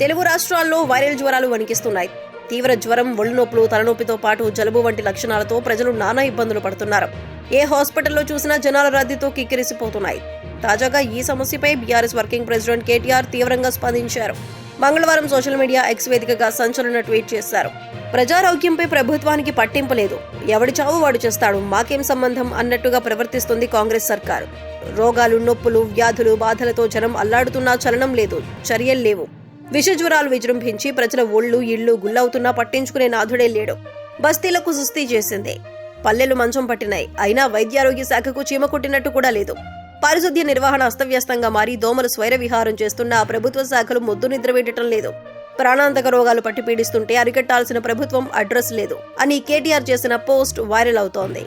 తెలుగు రాష్ట్రాల్లో వైరల్ జ్వరాలు వణికిస్తున్నాయి. తీవ్ర జ్వరం ఒళ్ళు నొప్పులు తలనొప్పితో పాటు జలుబు వంటి లక్షణాలతో ప్రజలు నానా ఇబ్బందులు పడుతున్నారు. ఏ హాస్పిటల్లో చూసినా జనాల రద్దీతో కిక్కిరిసిపోతున్నాయి. తాజాగా ఈ సమస్యపై బీఆర్ఎస్ వర్కింగ్ ప్రెసిడెంట్ కేటీఆర్ తీవ్రంగా స్పందించారు. మంగళవారం సోషల్ మీడియా ఎక్స్ వేదికగా సంచలన ట్వీట్ చేశారు. ప్రజారోగ్యంపై ప్రభుత్వానికి పట్టింపు లేదు. ఎవడి చావు వాడు చేస్తాడు మాకేం సంబంధం అన్నట్టుగా ప్రవర్తిస్తుంది కాంగ్రెస్ సర్కారు. రోగాలు నొప్పులు వ్యాధులు బాధలతో జనం అల్లాడుతున్నా చలనం లేదు చర్యలు లేవు. విష జ్వరాలు విజృంభించి ప్రజల ఒళ్ళు ఇళ్ళు గుల్లవుతున్నా పట్టించుకునే నాథుడే లేడు. బస్తీలకు సుస్థి చేసింది. పల్లెలు మంచం పట్టినాయి. అయినా వైద్యారోగ్య శాఖకు చీమ కొట్టినట్టు కూడా లేదు. పారిశుద్ధ్య నిర్వహణ అస్తవ్యస్తంగా మారి దోమలు స్వైర విహారం చేస్తున్న ఆ ప్రభుత్వ శాఖలు మొద్దు నిద్ర లేదు. ప్రాణాంతక రోగాలు పట్టి పీడిస్తుంటే అరికట్టాల్సిన ప్రభుత్వం అడ్రస్ లేదు. అని కేటీఆర్ చేసిన పోస్ట్ వైరల్ అవుతోంది.